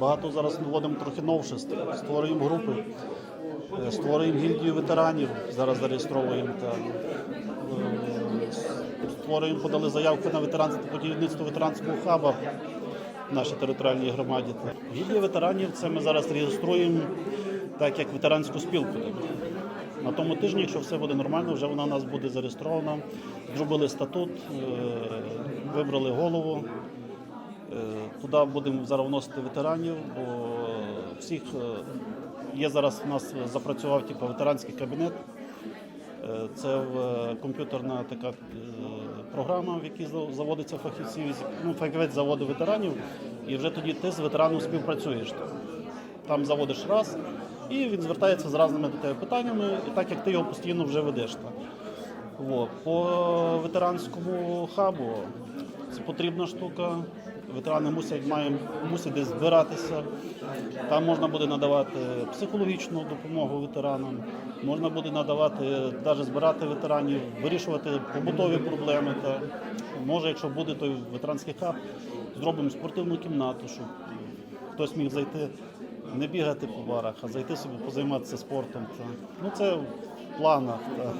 Багато зараз вводимо трохи новшеств, створюємо групи, е, створюємо гільдію ветеранів, зараз зареєстровуємо та е, створюємо, подали заявку на ветеранство по будівництву ветеранського хаба в нашій територіальній громаді. Гільдія ветеранів це ми зараз реєструємо так як ветеранську спілку. На тому тижні, якщо все буде нормально, вже вона у нас буде зареєстрована. Зробили статут, е, вибрали голову. Е, Туди будемо зараз вносити ветеранів, бо всіх е, є зараз у нас запрацював типу, ветеранський кабінет. Е, Це комп'ютерна така програма, в якій заводиться фахівці, ну, фахівець заводить ветеранів, і вже тоді ти з ветераном співпрацюєш. Там заводиш раз, і він звертається з різними до тебе питаннями, і так як ти його постійно вже ведеш. Та. По ветеранському хабу це потрібна штука. Ветерани мусять, мають, мусять збиратися. Там можна буде надавати психологічну допомогу ветеранам, можна буде надавати, навіть збирати ветеранів, вирішувати побутові проблеми. Та, може, якщо буде той ветеранський хаб, зробимо спортивну кімнату, щоб хтось міг зайти, не бігати по барах, а зайти собі позайматися спортом. Та. Ну, це в планах. Та.